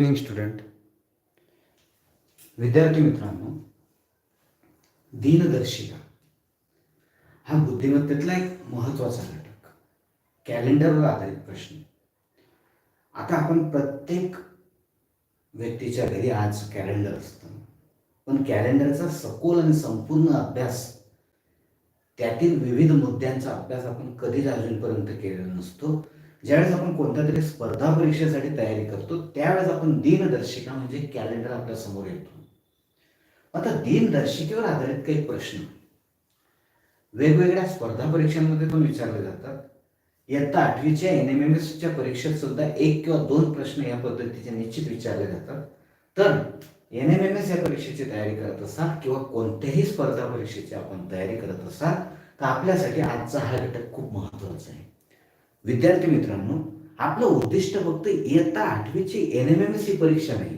Evening student विद्यार्थी मित्रांनो दिनदर्शिका. हा बुद्धिमत्तेतला एक महत्त्वाचा घटक. कॅलेंडरवर आधारित प्रश्न. आता आपण प्रत्येक व्यक्तीच्या घरी आज कॅलेंडर असतं. पण कॅलेंडरचा सखोल आणि संपूर्ण अभ्यास त्यातील विविध मुद्द्यांचा अभ्यास आपण कधीच अजूनपर्यंत केलेला नसतो. ज्यावेळेस आपण कोणत्या तरी स्पर्धा परीक्षेसाठी तयारी करतो त्यावेळेस आपण दिनदर्शिका म्हणजे कॅलेंडर आपल्यासमोर येतो. आता दिनदर्शिकेवर आधारित काही प्रश्न. वेगवेगळ्या स्पर्धा परीक्षांमध्ये पण विचारले जातात. इयत्ता आठवीच्या एन एम एम एसच्या परीक्षेत सुद्धा एक किंवा दोन प्रश्न या पद्धतीचे निश्चित विचारले जातात. तर एन एम एम एस या परीक्षेची तयारी करत असाल किंवा कोणत्याही स्पर्धा परीक्षेची आपण तयारी करत असाल तर आपल्यासाठी आजचा हा घटक खूप महत्त्वाचा आहे. विद्यार्थी मित्रांनो आपलं उद्दिष्ट फक्त इयत्ता आठवीची एन एम एम एस ही परीक्षा नाही.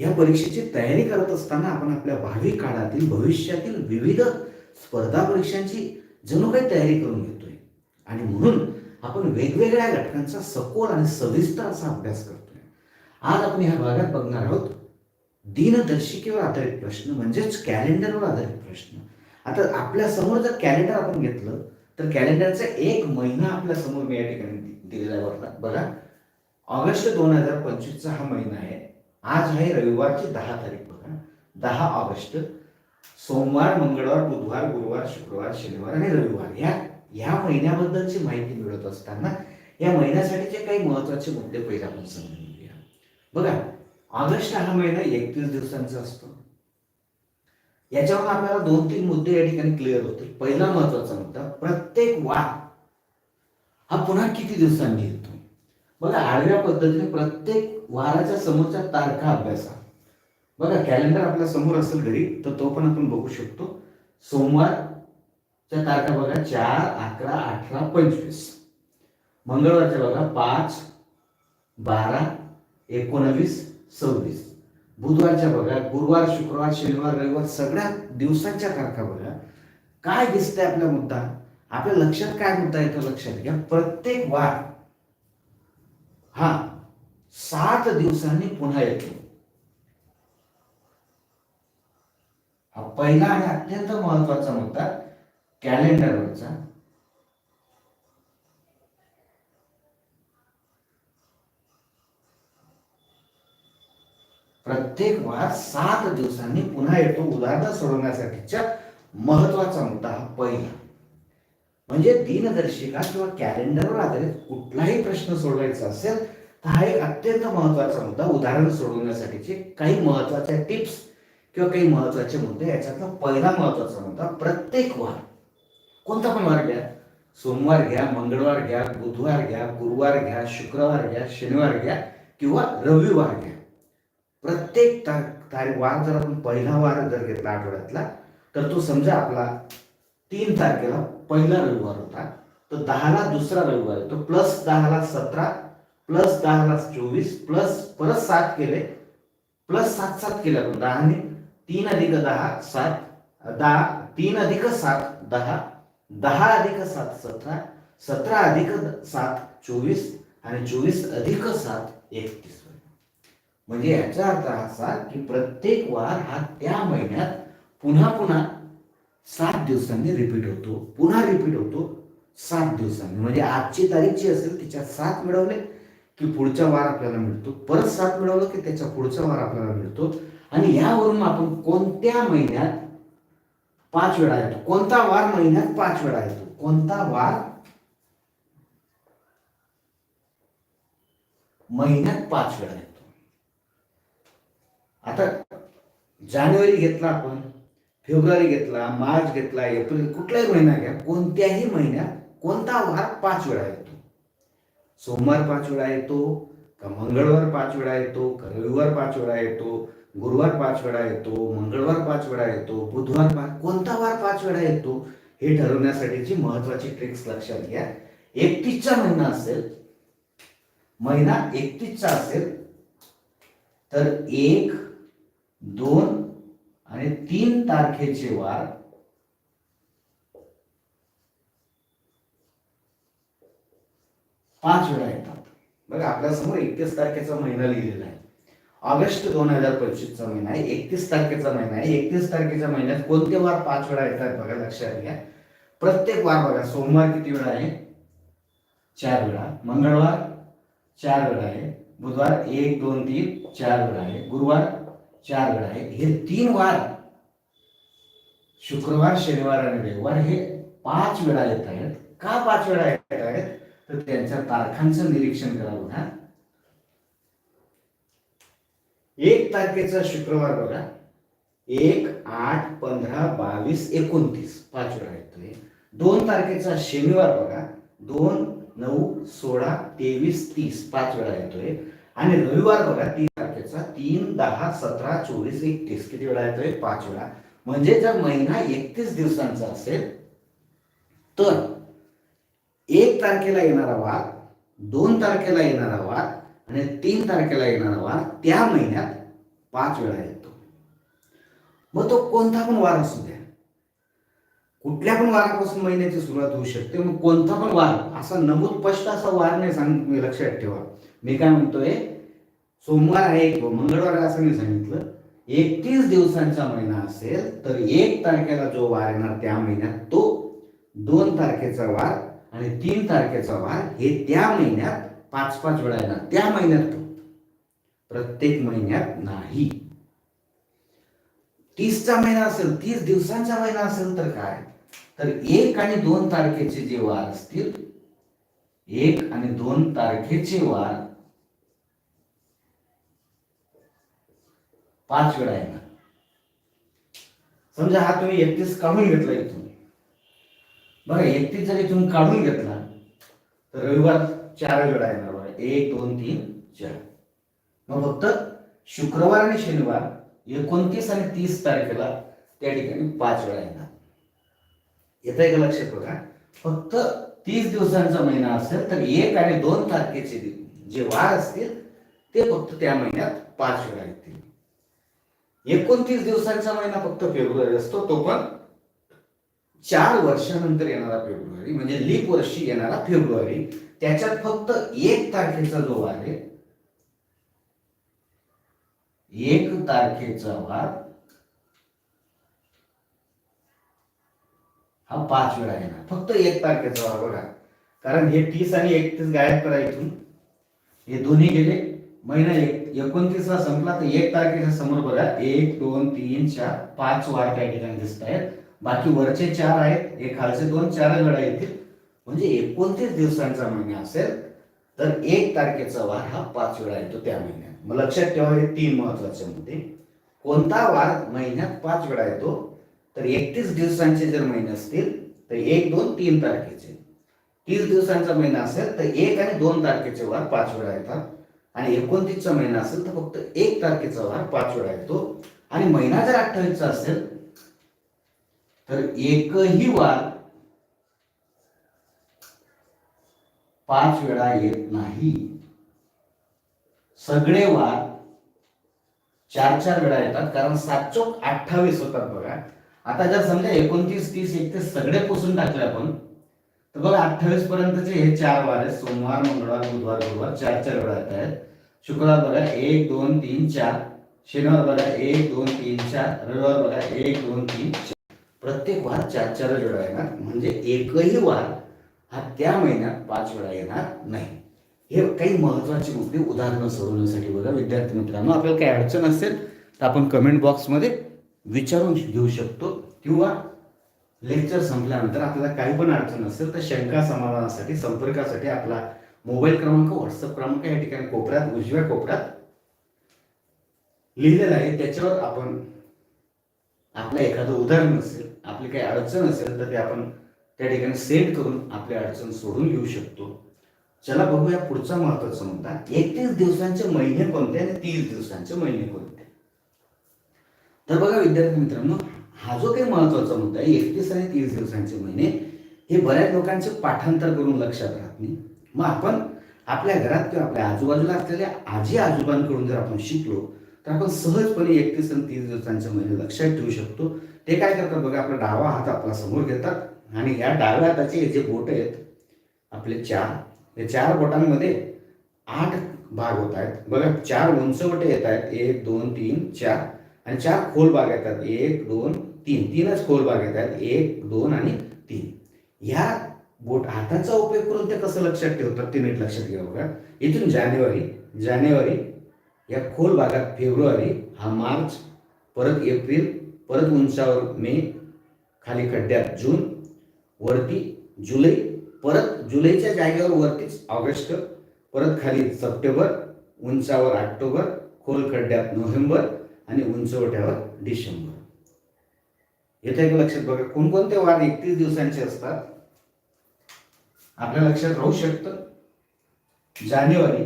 या परीक्षेची तयारी करत असताना आपण आपल्या भावी काळातील भविष्यातील विविध स्पर्धा परीक्षांची जणू काही तयारी करून घेतोय. आणि म्हणून आपण वेगवेगळ्या घटकांचा सखोल आणि सविस्तर असा अभ्यास करतोय. आज आपण ह्या भागात बघणार आहोत दिनदर्शिकेवर आधारित प्रश्न म्हणजेच कॅलेंडरवर आधारित प्रश्न. आता आपल्यासमोर जर कॅलेंडर आपण घेतलं तर कॅलेंडरचा एक महिना आपल्यासमोर मी या ठिकाणी दि- दिलेला आहे बघा बघा. ऑगस्ट दोन हजार पंचवीसचा हा महिना आहे. आज आहे रविवारची दहा तारीख बघा. दहा ऑगस्ट. सोमवार मंगळवार बुधवार गुरुवार शुक्रवार शनिवार आणि रविवार. या या महिन्याबद्दलची माहिती मिळवत असताना या महिन्यासाठीचे काही महत्त्वाचे मुद्दे पहिले आपण समजून घेऊया. बघा. ऑगस्ट हा महिना एकतीस दिवसांचा असतो. याच्यावर आपल्याला दोन तीन मुद्दे या ठिकाणी क्लिअर होतील. पहिला महत्त्वाचा मुद्दा प्रत्येक वाद हा पुन्हा किती दिवसांनी येतो? बघा आडव्या पद्धतीने प्रत्येक वाराच्या समोरच्या तारखा अभ्यासा. बघा कॅलेंडर आपल्यासमोर असेल घरी तर तो पण आपण बघू शकतो. सोमवारच्या तारखा बघा चार अकरा अठरा पंचवीस. मंगळवारच्या बघा पाच बारा एकोणवीस सव्वीस. बुधवारच्या बघा गुरुवार शुक्रवार शनिवार रविवार सगळ्या दिवसांच्या तारखा बघा. काय दिसतंय आपला मुद्दा? आपल्या लक्षात काय मुद्दा येतो लक्षात घ्या. प्रत्येक वार हा सात दिवसांनी पुन्हा येतो. हा पहिला आणि अत्यंत महत्त्वाचा मुद्दा कॅलेंडरवरचा. प्रत्येक वार सात दिवसांनी पुन्हा येतो उदाहरण सोडवण्यासाठीच्या महत्त्वाचा मुद्दा हा पहिला. म्हणजे दिनदर्शिका किंवा कॅलेंडरवर आधारित कुठलाही प्रश्न सोडवायचा असेल तर हा एक अत्यंत महत्त्वाचा मुद्दा उदाहरण सोडवण्यासाठीचे काही महत्त्वाच्या टिप्स किंवा काही महत्त्वाचे मुद्दे याच्यातला पहिला महत्त्वाचा मुद्दा प्रत्येक वार. कोणता पण वार घ्या. सोमवार घ्या मंगळवार घ्या बुधवार घ्या गुरुवार घ्या शुक्रवार घ्या शनिवार घ्या किंवा रविवार घ्या. प्रत्येक ता तारीख वार जर आपण पहिला वार जर घेतला आठवड्यातला तर तो समजा आपला तीन तारखेला पहिला रविवार होता तर दहाला दुसरा रविवार येतो प्लस दहाला सतरा प्लस दहाला चोवीस प्लस परत सात केले प्लस सात सात केले आपण दहाने. तीन अधिक दहा सात दहा तीन अधिक सात दहा दहा अधिक सात सतरा सतरा अधिक सात चोवीस आणि चोवीस अधिक सात एकतीस. म्हणजे याचा अर्थ असा की प्रत्येक वार हा त्या महिन्यात पुन्हा पुन्हा सात दिवसांनी रिपीट होतो. पुन्हा रिपीट होतो. सात दिवसांनी. म्हणजे आजची तारीख जी असेल तिच्यात सात मिळवले की पुढचा वार आपल्याला मिळतो. परत सात मिळवलं की त्याचा पुढचा वार आपल्याला मिळतो. आणि यावरून आपण कोणत्या महिन्यात पाच वेळा येतो? कोणता वार महिन्यात पाच वेळा येतो? कोणता वार महिन्यात पाच वेळा येतो? आता जानेवारी घेतला आपण फेब्रुवारी घेतला मार्च घेतला एप्रिल कुठलाही महिना घ्या कोणत्याही महिन्यात कोणता वार पाच वेळा येतो. सोमवार पाच वेळा येतो का मंगळवार पाच वेळा येतो का रविवार पाच वेळा येतो गुरुवार पाच वेळा येतो मंगळवार पाच वेळा येतो बुधवार पाच कोणता वार पाच वेळा येतो हे ठरवण्यासाठीची महत्वाची ट्रिक्स लक्षात घ्या. एकतीसचा महिना असेल महिना एकतीसचा असेल तर एक दोन आणि तीन तारखेचे वार. पाच वेळा येतात. बघा आपल्यासमोर एकतीस तारखेचा महिना लिहिलेला आहे. ऑगस्ट दोन हजार पंचवीसचा महिना आहे. एकतीस तारखेचा महिना आहे. एकतीस तारखेच्या महिन्यात कोणते वार पाच वेळा येतात बघा लक्षात घ्या. प्रत्येक वार बघा सोमवार किती वेळा आहे? चार वेळा. मंगळवार चार वेळा आहे. बुधवार एक दोन तीन चार वेळा आहे. गुरुवार चार वेळा आहेत. हे तीन वार शुक्रवार शनिवार आणि रविवार हे पाच वेळा येत आहेत. का पाच वेळा येत आहेत? तर त्यांच्या तारखांचं निरीक्षण करा बघा. एक तारखेचा शुक्रवार बघा. एक आठ पंधरा बावीस एकोणतीस. पाच वेळा येतोय. दोन तारखेचा शनिवार बघा. दोन नऊ सोळा तेवीस तीस. पाच वेळा येतोय. आणि रविवार बघा तीन तारखेचा तीन दहा सतरा चोवीस एकतीस. किती वेळा येतोय? पाच वेळा. म्हणजे जर महिना एकतीस दिवसांचा असेल तर एक तारखेला येणारा वार दोन तारखेला येणारा वार आणि तीन तारखेला येणारा वार त्या महिन्यात पाच वेळा येतो. मग तो कोणता पण वार असू द्या. कुठल्या पण वारापासून महिन्याची सुरुवात होऊ शकते. मग कोणता पण वार असा नमूद स्पष्ट असा वार नाही सांग तुम्ही लक्षात ठेवा. मी काय म्हणतोय? सोमवार आहे किंवा मंगळवार आहे असं मी सांगितलं. एकतीस दिवसांचा महिना असेल तर एक तारखेला जो वार येणार त्या महिन्यात तो दोन तारखेचा वार आणि तीन तारखेचा वार हे त्या महिन्यात पाच पाच वेळा येणार. त्या महिन्यात प्रत्येक महिन्यात नाही. तीसचा महिना असेल तीस दिवसांचा महिना असेल तर काय? तर एक आणि दोन तारखेचे जे वार असतील एक आणि दोन तारखेचे वार पाच वेळा येणार. समजा हा तुम्ही एकतीस काढून घेतला इथून. बघा एकतीस जर इथून काढून घेतला तर रविवार चार वेळा येणार बघा. एक दोन तीन चार. मग फक्त शुक्रवार आणि शनिवार एकोणतीस आणि तीस तारखेला त्या ठिकाणी पाच वेळा येणार. येत आहे का लक्षात बघा? फक्त तीस दिवसांचा महिना असेल तर एक आणि दोन तारखेचे जे वार असतील ते फक्त त्या महिन्यात पाच वेळा येतील. एकोणतीस दिवसांचा महिना फक्त फेब्रुवारी असतो तो पण चार वर्षानंतर येणारा फेब्रुवारी म्हणजे लीप वर्षी येणारा फेब्रुवारी. त्याच्यात फक्त एक तारखेचा जो वार आहे एक तारखेचा वार हा पाच वेळा येणार. फक्त एक तारखेचा वार बघा. कारण हे तीस आणि एकतीस गायब करा इथून. हे दोन्ही गेले महिना एक एकोणतीसला संपला तर एक तारखेच्या समोर बघा एक दोन तीन चार पाच वार त्या ठिकाणी दिसत आहेत. बाकी वरचे चार आहेत हे खालचे दोन चार गडा येतील. म्हणजे एकोणतीस दिवसांचा महिना असेल तर एक तारखेचा वार हा पाच वेळा येतो त्या महिन्यात. मग लक्षात ठेवा हे तीन महत्त्वाचे मुद्दे. कोणता वार महिन्यात पाच वेळा येतो तर एकतीस दिवसांचे जर महिने असतील तर एक दोन तीन तारखेचे. तीस दिवसांचा महिना असेल तर एक आणि दोन तारखेचे वार पाच वेळा येतात. आणि एकोणतीसचा महिना असेल तर फक्त एक तारखेचा वार पाच वेळा येतो. आणि महिना जर अठ्ठावीसचा असेल तर एकही वार पाच वेळा येत नाही. सगळे वार चार चार वेळा येतात कारण सात चौक अठ्ठावीस होतात बघा. आता जर समजा एकोणतीस तीस एक ते सगळे पुसून टाकले आपण तर बघा अठ्ठावीस पर्यंतचे हे चार वार आहेत. सोमवार मंगळवार बुधवार गुरुवार चार चार वेळा येत आहेत. शुक्रवार बघा एक दोन तीन चार. शनिवार बघा एक दोन तीन चार. रविवार बघा एक दोन तीन चार. प्रत्येक वार चार चार वेळा येणार. म्हणजे एकही वार हा त्या महिन्यात पाच वेळा येणार नाही. हे काही महत्त्वाचे मुद्दे उदाहरणं सोडवण्यासाठी बघा. विद्यार्थी मित्रांनो आपल्याला काही अडचण असेल तर आपण कमेंट बॉक्समध्ये विचारून घेऊ शकतो. किंवा लेक्चर संपल्यानंतर आपल्याला काही पण अडचण असेल तर शंका समाधानासाठी संपर्कासाठी आपला मोबाईल क्रमांक व्हॉट्सअप क्रमांक या ठिकाणी कोपऱ्यात उजव्या कोपऱ्यात लिहिलेला आहे. त्याच्यावर आपण आपलं एखादं उदाहरण असेल आपली काही अडचण असेल तर ते आपण त्या ठिकाणी सेंड करून आपली अडचण सोडून घेऊ शकतो. चला बघूया पुढचा महत्त्वाचा मुद्दा. एकतीस दिवसांचे महिने कोणते आणि तीस दिवसांचे महिने कोणते? तर बघा विद्यार्थी मित्रांनो हा जो काही महत्त्वाचा मुद्दा आहे एकतीस आणि तीस दिवसांचे महिने हे बऱ्याच लोकांचे पाठांतर करून लक्षात राहत नाही. मग आपण आपल्या घरात किंवा आपल्या आजूबाजूला असलेल्या आजी आजोबांकडून जर आपण शिकलो तर आपण सहजपणे एकतीस आणि तीस दिवसांच्या महिने लक्षात ठेवू शकतो. ते काय करतात बघा आपला डावा हात आपला समोर घेतात आणि या डाव्या हाताचे जे बोट आहेत आपले चार या चार बोटांमध्ये आठ भाग होत आहेत. बघा चार उंचवटे येत आहेत. एक दोन तीन चार आणि चार खोल भाग येतात. एक दोन तीन. तीनच खोल भाग येत आहेत. एक दोन आणि तीन. ह्या बोट हाताचा उपयोग करून ते कसं लक्षात ठेवतात ते नीट लक्षात घ्या बघा. इथून जानेवारी जानेवारी या खोल भागात फेब्रुवारी हा मार्च परत एप्रिल परत उंचावर मे खाली खड्ड्यात जून वरती जुलै परत जुलैच्या जागेवर वरतीच ऑगस्ट परत खाली सप्टेंबर उंचावर ऑक्टोबर खोल खड्ड्यात नोव्हेंबर आणि उंचवट्यावर डिसेंबर. येथे एक लक्षात बघा? कोणकोणते वार एकतीस दिवसांचे असतात? आपल्या लक्षात राहू शकतं. जानेवारी.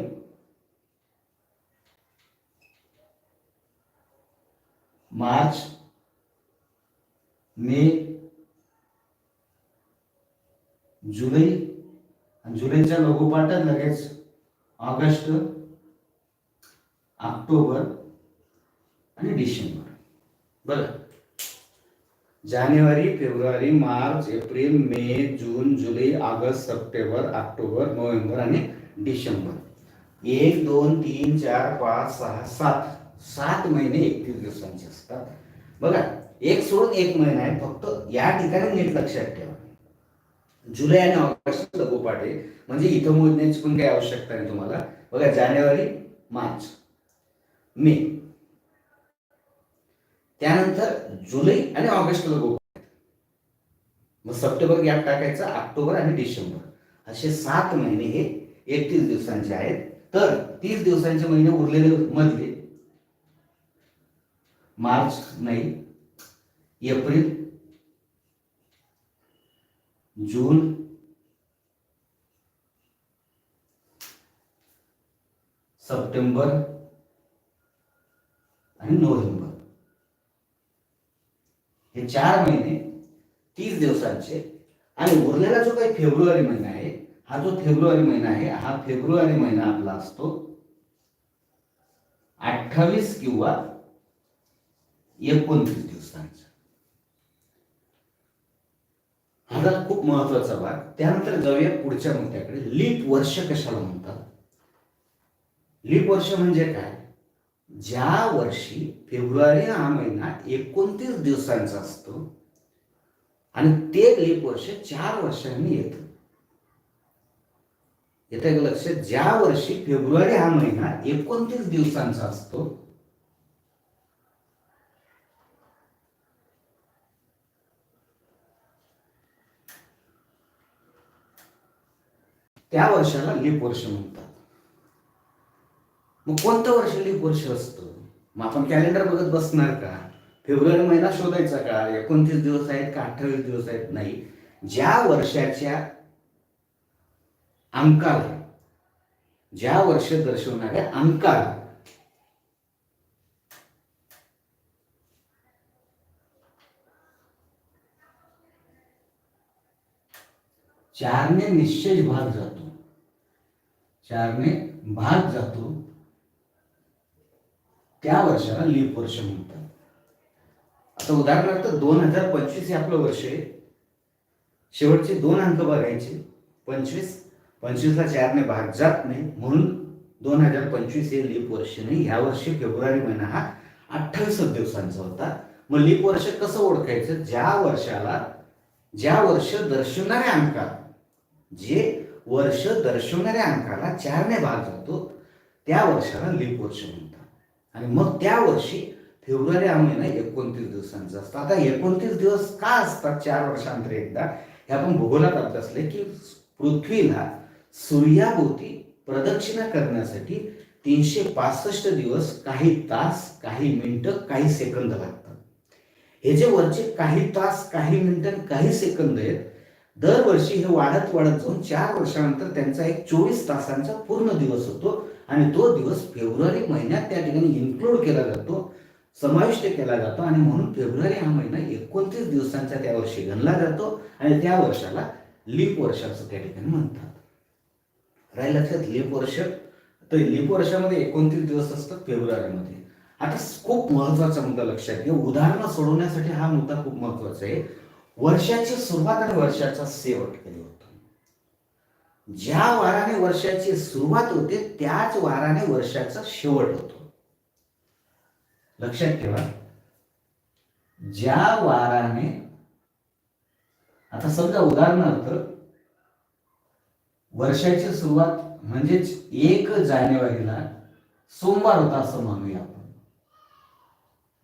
मार्च. मे. जुलै. आणि जुलैच्या लघुपाठात लगेच ऑगस्ट ऑक्टोबर आणि डिसेंबर. बरं. जानेवारी फेब्रुवारी मार्च एप्रिल मे जून जुलै ऑगस्ट सप्टेंबर ऑक्टोबर नोव्हेंबर आणि डिसेंबर. एक दोन तीन चार पाच सहा सात. सात महिने एकतीस दिवसांचे असतात. बघा एक सोडून एक महिना आहे फक्त या ठिकाणी नीट लक्षात ठेवा. जुलै आणि ऑगस्ट लघुपाठ आहे. म्हणजे इथं मोजण्याची पण काही आवश्यकता नाही तुम्हाला. बघा जानेवारी मार्च मे. त्यानंतर जुलै आणि ऑगस्टला लघुपाठ मग सप्टेंबर गॅप टाकायचा ऑक्टोबर आणि डिसेंबर. असे सात महिने हे एकतीस दिवसांचे आहेत. तर तीस दिवसांचे महिने उरलेले मधले मार्च नाही एप्रिल जून सप्टेंबर आणि नोव्हेंबर. हे चार महिने तीस दिवसांचे. आणि उरलेला जो काही फेब्रुवारी महिना आहे हा जो फेब्रुवारी महिना आहे हा फेब्रुवारी महिना आपला असतो अठ्ठावीस किंवा एकोणतीस दिवसांचा. हा जरा खूप महत्त्वाचा भाग त्यानंतर जाऊया पुढच्या मुद्द्याकडे. लीप वर्ष कशाला म्हणतात? लीप वर्ष म्हणजे काय? ज्या वर्षी फेब्रुवारी हा महिना एकोणतीस दिवसांचा असतो आणि ते लीप वर्ष चार वर्षांनी येतं. येतं एक लक्ष ज्या वर्षी फेब्रुवारी हा महिना एकोणतीस दिवसांचा असतो त्या वर्षाला लीप वर्ष म्हणतात. मग कोणतं वर्ष लीप वर्ष असतं? मग आपण कॅलेंडर बघत बसणार का? फेब्रुवारी महिना शोधायचा का? एकोणतीस दिवस आहेत का अठ्ठावीस दिवस आहेत? नाही. ज्या वर्षाच्या अंकाला ज्या वर्ष दर्शवणाऱ्या अंकाला चारने निश्चय भाग जातो. चारने भाग जातो. त्या वर्षाला लीप वर्ष म्हणतात. आता उदाहरणार्थ दोन हजार पंचवीस हे आपलं वर्ष आहे. शेवटचे दोन अंक बघायचे. पंचवीस पंचवीसला चारने भाग जात नाही. म्हणून दोन हजार पंचवीस हे लीप वर्ष नाही. ह्या वर्षी फेब्रुवारी महिना हा अठ्ठावीस दिवसांचा होता. मग लीप वर्ष कसं ओळखायचं? ज्या वर्षाला ज्या वर्ष दर्शवणाऱ्या अंकाला जे वर्ष दर्शवणाऱ्या अंकाला चारने भाग जातो त्या वर्षाला लीप वर्ष म्हणतात. आणि मग त्या वर्षी फेब्रुवारी हा महिना एकोणतीस दिवसांचा असतो. आता एकोणतीस दिवस का असतात? चार वर्षांतर एकदा. हे आपण भूगोलात अभ्यासले की पृथ्वीला सूर्याभोवती प्रदक्षिणा करण्यासाठी तीनशे पासष्ट दिवस काही तास काही मिनिटं काही सेकंद लागतात. हे जे वरचे काही तास काही मिनिटं काही सेकंद आहेत दरवर्षी हे वाढत वाढत जाऊन चार वर्षानंतर त्यांचा एक चोवीस तासांचा पूर्ण दिवस होतो. आणि तो दिवस फेब्रुवारी महिन्यात त्या ठिकाणी इन्क्लूड केला जातो समाविष्ट केला जातो आणि म्हणून फेब्रुवारी हा महिना एकोणतीस दिवसांचा त्या वर्षी गणला जातो आणि त्या वर्षाला लीप वर्ष असं त्या ठिकाणी म्हणतात. राहील लक्षात? लीप वर्ष. तर लीप वर्षामध्ये एकोणतीस दिवस असतात फेब्रुवारीमध्ये. आता खूप महत्त्वाचा मुद्दा लक्षात घ्या. उदाहरणं सोडवण्यासाठी हा मुद्दा खूप महत्त्वाचा आहे. वर्षाची सुरुवात आणि वर्षाचा शेवट कधी होतो. ज्या वाराने वर्षाची सुरुवात होते त्याच वाराने वर्षाचा शेवट होतो. लक्षात ठेवा. ज्या वाराने आता समजा उदाहरणार्थ वर्षाची सुरुवात म्हणजेच एक जानेवारीला सोमवार होता असं मानूया आपण.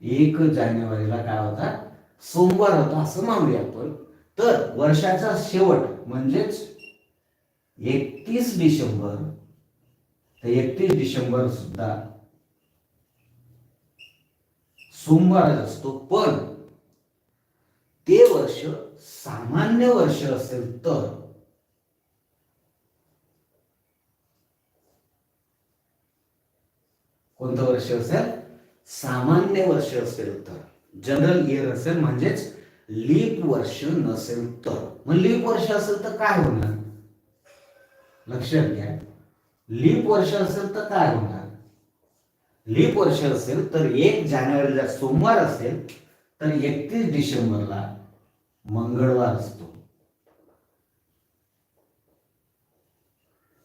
एक जानेवारीला काय होता? सोमवार होता असं मानूया आपण. तर वर्षाचा शेवट म्हणजेच एकतीस डिसेंबर तर एकतीस डिसेंबर सुद्धा सोमवारच असतो पण ते वर्ष सामान्य वर्ष असेल तर कोणतं वर्ष असेल? सामान्य वर्ष असेल तर. जनरल इयर असेल म्हणजेच लीप वर्ष नसेल तर. मग लीप वर्ष असेल तर काय होणार? लक्षात घ्या. लीप वर्ष असेल तर काय होणार? लीप वर्ष असेल तर एक जानेवारीला सोमवार असेल तर एकतीस डिसेंबरला मंगळवार असतो.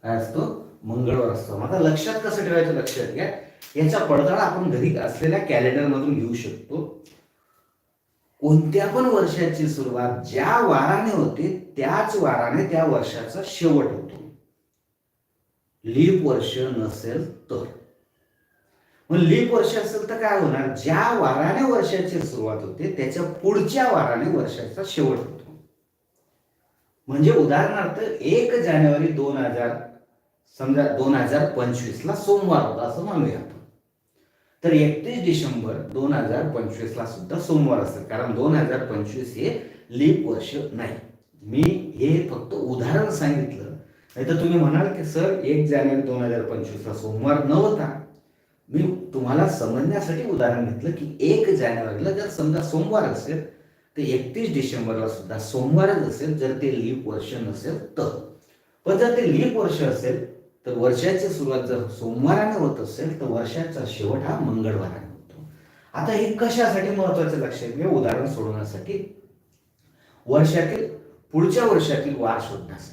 काय असतो? मंगळवार असतो. आता लक्षात कसं ठेवायचं? लक्षात घ्या. याचा पडताळा आपण घरी असलेल्या कॅलेंडर मधून घेऊ शकतो. कोणत्या पण वर्षाची सुरुवात ज्या वाराने होते त्याच वाराने त्या वर्षाचा शेवट होतो. लीप वर्ष नसेल तर. मग लीप वर्ष असेल तर काय होणार? ज्या वाराने वर्षाची सुरुवात होते त्याच्या पुढच्या वाराने वर्षाचा शेवट होतो. म्हणजे उदाहरणार्थ एक जानेवारी दोन हजार समजा दोन हजार पंचवीस ला सोमवार होता असं मानूया आपण. तर एकतीस डिसेंबर दोन हजार पंचवीस ला सुद्धा सोमवार असेल कारण दोन हजार पंचवीस हे लीप वर्ष नाही. मी हे फक्त उदाहरण सांगितलं. नाही तर तुम्ही म्हणाल की सर एक जानेवारी दोन हजार पंचवीसला सोमवार नव्हता. मी तुम्हाला समजण्यासाठी उदाहरण घेतलं की एक जानेवारीला जर समजा सोमवार असेल तर एकतीस डिसेंबरला सुद्धा सोमवारच असेल जर ते लीप वर्ष नसेल तर. पण जर ते लीप वर्ष असेल तर वर्षाची सुरुवात जर सोमवाराने होत असेल तर वर्षाचा शेवट हा मंगळवाराने होतो. आता हे कशासाठी महत्वाचं लक्षात घ्या उदाहरण सोडवण्यासाठी. वर्षातील पुढच्या वर्षातील वार शोधण्यासाठी.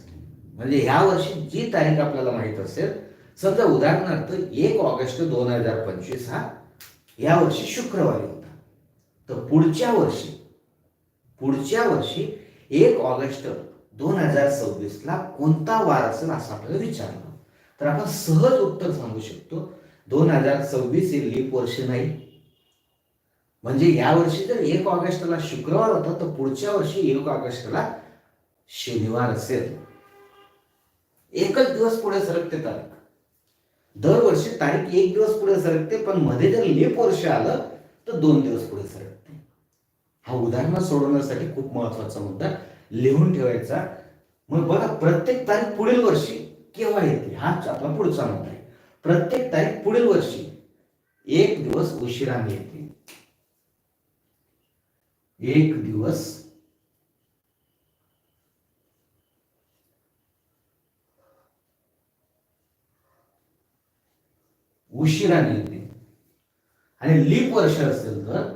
म्हणजे ह्या वर्षी जी तारीख आपल्याला माहीत असेल समजा उदाहरणार्थ एक ऑगस्ट दोन हजार पंचवीस हा या वर्षी शुक्रवारी होता. तर पुढच्या वर्षी पुढच्या वर्षी एक ऑगस्ट दोन हजार सव्वीसला कोणता वार असेल असं आपल्याला विचारलं. तर आपण सहज उत्तर सांगू शकतो दोन हजार सव्वीस हे लीप वर्ष नाही. म्हणजे या वर्षी जर एक ऑगस्टला शुक्रवार होता तर पुढच्या वर्षी एक ऑगस्टला शनिवार असेल. एकच दिवस पुढे सरकते तारीख. दरवर्षी तारीख एक दिवस पुढे सरकते पण मध्ये जर लीप वर्ष आलं तर दोन दिवस पुढे सरकते. हा उदाहरण सोडवण्यासाठी खूप महत्त्वाचा मुद्दा लिहून ठेवायचा. मग बघा प्रत्येक तारीख पुढील वर्षी केव्हा येते? हाच आपला पुढचा मुद्दा आहे. प्रत्येक तारीख पुढील वर्षी एक दिवस उशिराने येते. एक दिवस उशिराने येते आणि लीप वर्ष असेल तर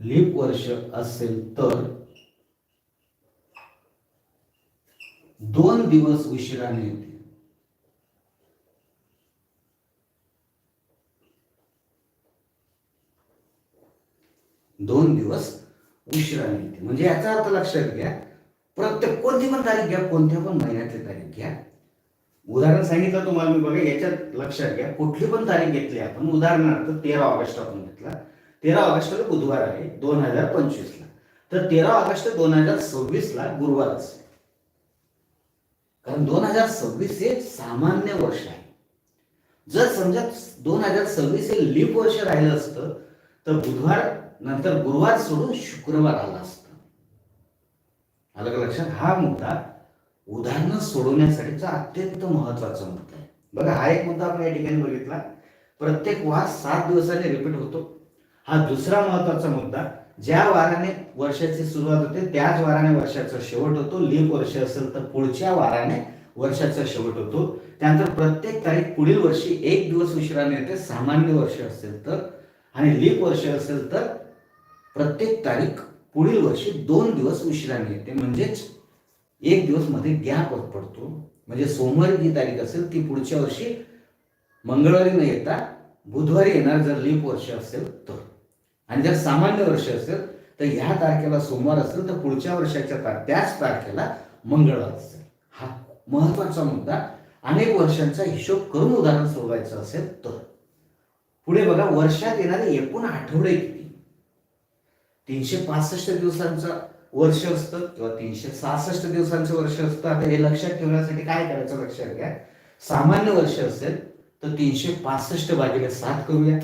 लीप वर्ष असेल तर दोन दिवस उशिराने येते दोन दिवस उशिराने येते म्हणजे याचा अर्थ लक्षात घ्या प्रत्येक कोणती पण तारीख घ्या कोणत्या पण महिन्यातली तारीख घ्या उदाहरण सांगितलं तुम्हाला मी बघा याच्यात लक्षात घ्या. कुठली पण तारीख घेतली आपण उदाहरणार्थ तेरा ऑगस्ट आपण घेतला. तेरा ऑगस्टला बुधवार आहे दोन हजार पंचवीस ला. तर तेरा ऑगस्ट दोन हजार सव्वीस ला गुरुवार असेल. कारण दोन हजार सव्वीस हे सामान्य वर्ष आहे. जर समजा दोन हजार सव्वीस हे लीप वर्ष राहिलं असतं तर बुधवार नंतर गुरुवार सोडून शुक्रवार आला असतं. आलं का लक्षात? हा मुद्दा उदाहरणं सोडवण्यासाठीचा अत्यंत महत्त्वाचा मुद्दा आहे. बघा हा एक मुद्दा आपण या ठिकाणी बघितला. प्रत्येक वार सात दिवसाने रिपीट होतो. हा दुसरा महत्त्वाचा मुद्दा ज्या वाराने वर्षाची सुरुवात होते त्याच वाराने वर्षाचा शेवट होतो. लीप वर्ष असेल तर पुढच्या वाराने वर्षाचा शेवट होतो. त्यानंतर प्रत्येक तारीख पुढील वर्षी एक दिवस उशिराने येते सामान्य वर्ष असेल तर. आणि लीप वर्ष असेल तर प्रत्येक तारीख पुढील वर्षी दोन दिवस उशिराने येते म्हणजेच एक दिवसमध्ये गॅप पडतो. म्हणजे सोमवारी जी तारीख असेल ती पुढच्या वर्षी मंगळवारी न येता बुधवारी येणार जर लीप वर्ष असेल तर. आणि जर सामान्य वर्ष असेल तर ह्या तारखेला सोमवार असेल तर पुढच्या वर्षाच्या तार त्याच तारखेला मंगळवार असेल. हा महत्त्वाचा मुद्दा. अनेक वर्षांचा हिशोब करून उदाहरण सोडवायचं असेल तर. पुढे बघा वर्षात येणारे एकूण आठवडे किती? तीनशे पासष्ट दिवसांचा वर्ष असतं किंवा तीनशे सहासष्ट दिवसांचं वर्ष असतं. आता हे लक्षात ठेवण्यासाठी काय करायचं लक्षात घ्या. सामान्य वर्ष असेल तर तीनशे पासष्ट भागिले सात करूया.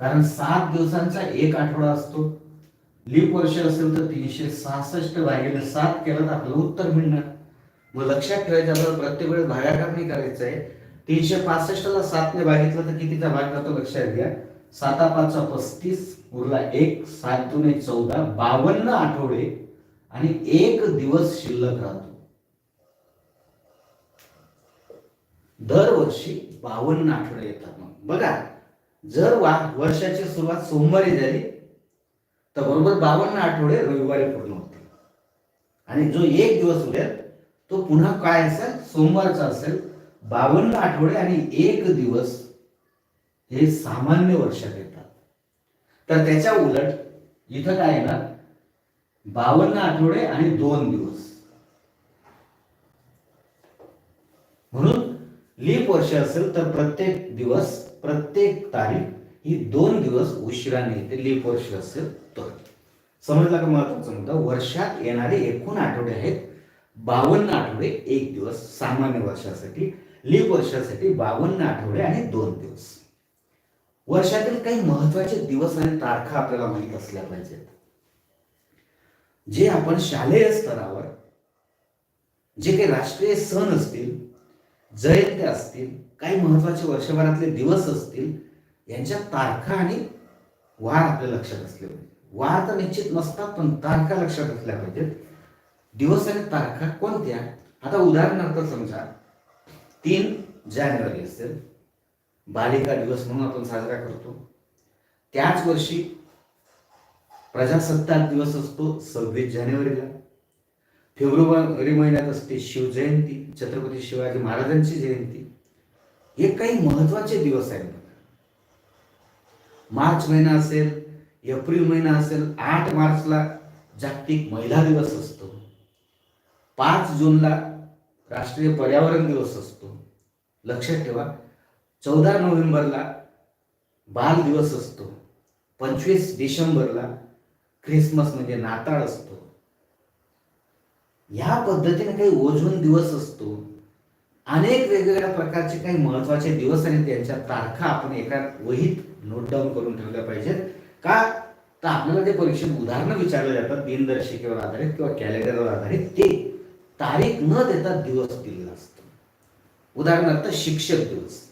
कारण सात दिवसांचा एक आठवडा असतो. लीप वर्ष असेल तर तीनशे सहासष्ट भागिले सात केलं तर आपलं उत्तर मिळणार. मग लक्षात ठेवायचं आपल्याला प्रत्येक वेळेस भागाकार नाही करायचं आहे तीनशे पासष्टला सातने भागितलं तर कितीचा भाग जातो लक्षात घ्या. साता पाचचा पस्तीस उरला एक सात दुने चौदा बावन्न आठवडे आणि एक दिवस शिल्लक राहतो. दरवर्षी बावन्न आठवडे येतात मग. बघा जर वा वर्षाची सुरुवात सोमवारी झाली तर बरोबर बावन्न आठवडे रविवारी पूर्ण होते आणि जो एक दिवस उरेल तो पुन्हा काय असेल? सोमवारचा असेल. बावन्न आठवडे आणि एक दिवस हे सामान्य वर्षात येतात तर त्याच्या उलट इथं काय येणार? बावन्न आठवडे आणि दोन दिवस. म्हणून लीप वर्ष असेल तर प्रत्येक दिवस प्रत्येक तारीख ही दोन दिवस उशिराने येते लीप वर्ष असेल तर. समजला का महत्त्वाचा मुद्दा? वर्षात येणारे एकूण आठवडे आहेत बावन्न आठवडे एक दिवस सामान्य वर्षासाठी लीप वर्षासाठी बावन्न आठवडे आणि दोन दिवस. वर्षातील काही महत्त्वाचे दिवस आणि तारखा आपल्याला माहीत असल्या पाहिजेत. जे आपण शालेय स्तरावर जे काही राष्ट्रीय सण असतील जयंत्या असतील काही महत्त्वाचे वर्षभरातले दिवस असतील यांच्या तारखा आणि वार आपल्या लक्षात असले पाहिजे वार तर निश्चित नसतात पण तारखा लक्षात असल्या पाहिजेत. दिवस आणि तारखा कोणत्या? आता उदाहरणार्थ समजा तीन जानेवारी असेल. बालिका दिवस म्हणून आपण साजरा करतो. त्याच वर्षी प्रजासत्ताक दिवस असतो सव्वीस जानेवारीला. फेब्रुवारी महिन्यात असते शिवजयंती छत्रपती शिवाजी महाराजांची जयंती. हे काही महत्त्वाचे दिवस आहेत मार्च महिना असेल एप्रिल महिना असेल आठ मार्चला जागतिक महिला दिवस असतो. पाच जूनला राष्ट्रीय पर्यावरण दिवस असतो. लक्षात ठेवा चौदा नोव्हेंबरला बाल दिवस असतो. पंचवीस डिसेंबरला ख्रिसमस म्हणजे नाताळ असतो. या पद्धतीने काही ओझोन दिवस असतो. अनेक वेगवेगळ्या प्रकारचे काही महत्त्वाचे दिवस आणि त्यांच्या तारखा आपण एका वहीत नोट डाऊन करून ठेवल्या पाहिजेत. का? तर आपल्याला ते परीक्षेत उदाहरणं विचारले जातात दिनदर्शिकेवर आधारित किंवा कॅलेंडरवर आधारित. ते तारीख न देता दिवस दिलेला असतो. उदाहरणार्थ शिक्षक दिवस.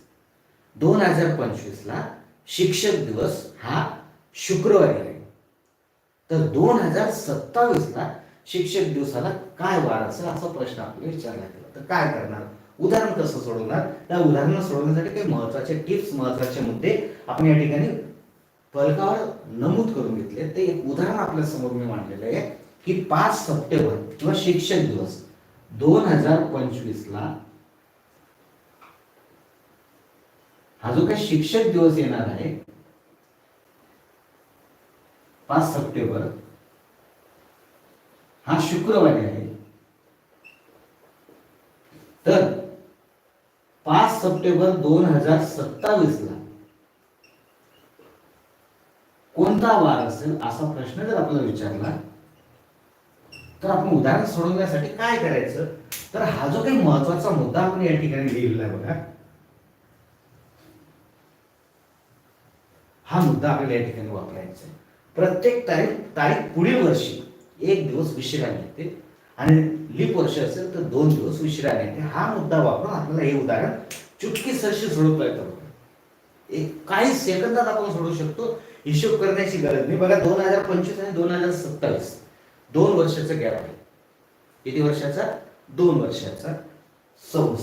दोन हजार पंचवीसला शिक्षक दिवस हा शुक्रवारी आहे. तर दोन हजार सत्तावीसला शिक्षक दिवसाला काय वार असेल असा प्रश्न आपल्याला विचारला गेला. तर काय करणार? उदाहरण कसं सोडवणार? त्या उदाहरण सोडवण्यासाठी काही महत्त्वाचे टिप्स महत्त्वाचे मुद्दे आपण या ठिकाणी फलकावर नमूद करून घेतले. ते एक उदाहरण आपल्यासमोर मी मांडलेलं आहे की पाच सप्टेंबर किंवा शिक्षक दिवस दोन हजार पंचवीसला ला हा जो काही शिक्षक दिवस येणार आहे पाच सप्टेंबर हा शुक्रवारी आहे. तर पाच सप्टेंबर दोन हजार सत्तावीस ला कोणता वार असेल असा प्रश्न जर आपल्याला विचारला तर आपण उदाहरण सोडवण्यासाठी काय करायचं? तर हा जो काही महत्त्वाचा मुद्दा आपण या ठिकाणी लिहिलेला आहे बघा. हा मुद्दा आपल्याला या ठिकाणी वापरायचा आहे. प्रत्येक तारीख तारीख पुढील वर्षी एक दिवस विश्राम येते आणि लीप वर्ष असेल तर दोन दिवस विश्राम येते हा मुद्दा वापरून आपल्याला हे उदाहरण चुटकी सरशी सोडवता येतं एक काही सेकंदात आपण सोडू शकतो. हिशोब करण्याची गरज नाही. बघा दोन हजार पंचवीस आणि दोन हजार सत्तावीस. दोन वर्षाचा गॅप आहे. किती वर्षाचा? दोन वर्षाचा.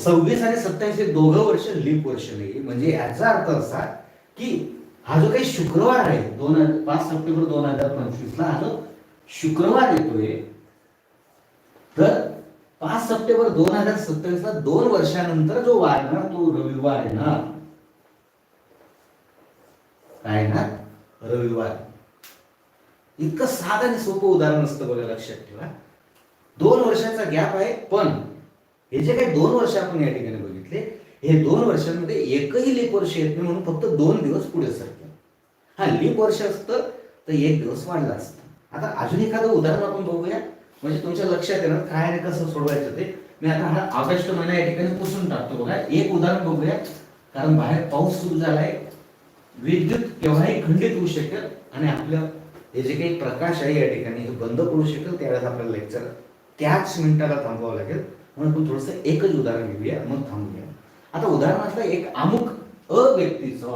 सव्वीस आणि सत्तावीस हे दोघं वर्ष लीप वर्ष नाही म्हणजे याचा अर्थ असा की हा जो काही शुक्रवार आहे दोन हजार पाच सप्टेंबर दोन हजार पंचवीसला हा जो शुक्रवार येतोय तर पाच सप्टेंबर दोन हजार सत्तावीसला दोन वर्षानंतर जो वार आहे ना तो रविवार आहे ना. काय आहे ना? रविवार. इतकं साधं आणि सोपं उदाहरण असतं बघा लक्षात ठेवा. दोन वर्षाचा गॅप आहे पण हे जे काही दोन वर्ष आपण या ठिकाणी बघितले हे दोन वर्षांमध्ये एकही लीप वर्ष येत नाही म्हणून फक्त दोन दिवस पुढे सरकलं हा लीप वर्ष असतं तर एक दिवस वाढला असतं. आता अजून एखादं उदाहरण आपण बघूया. म्हणजे तुमच्या लक्षात येणार काय आणि कसं सोडवायचं ते. मी आता हा ऑगस्ट महिना या ठिकाणी पुसून टाकतो बघा. एक उदाहरण बघूया. कारण बाहेर पाऊस सुरू झालाय. विद्युत केव्हाही खंडित होऊ शकेल. आणि आपलं हे जे काही प्रकाश आहे या ठिकाणी हे बंद पडू शकेल. त्यावेळेस आपल्याला लेक्चर त्याच मिनिटाला थांबवावं लागेल. म्हणून आपण थोडंसं एकच उदाहरण घेऊया. मग थांबूया. आता उदाहरणार्थ एक अमुक अ व्यक्तीचा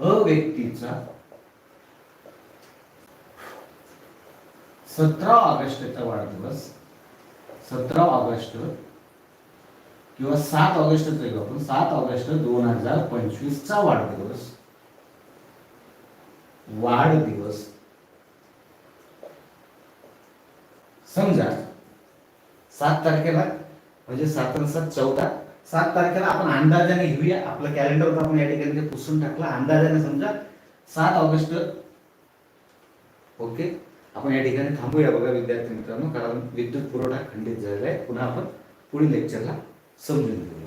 अ व्यक्तीचा सतरा ऑगस्टचा वाढदिवस सतरा ऑगस्ट किंवा सात ऑगस्ट आपण सात ऑगस्ट दोन हजार पंचवीसचा वाढदिवस. वाढदिवस. समजा सात तारखेला म्हणजे सात सात चौदा. सात तारखेला आपण अंदाजाने घेऊया. आपलं कॅलेंडर आपण या ठिकाणी पुसून टाकलं. अंदाजाने समजा सात ऑगस्ट. ओके. आपण या ठिकाणी थांबूया बघा विद्यार्थी मित्रांनो कारण विद्युत पुरवठा खंडित झालेला आहे. पुन्हा आपण पुढील लेक्चरला समजून घेऊ.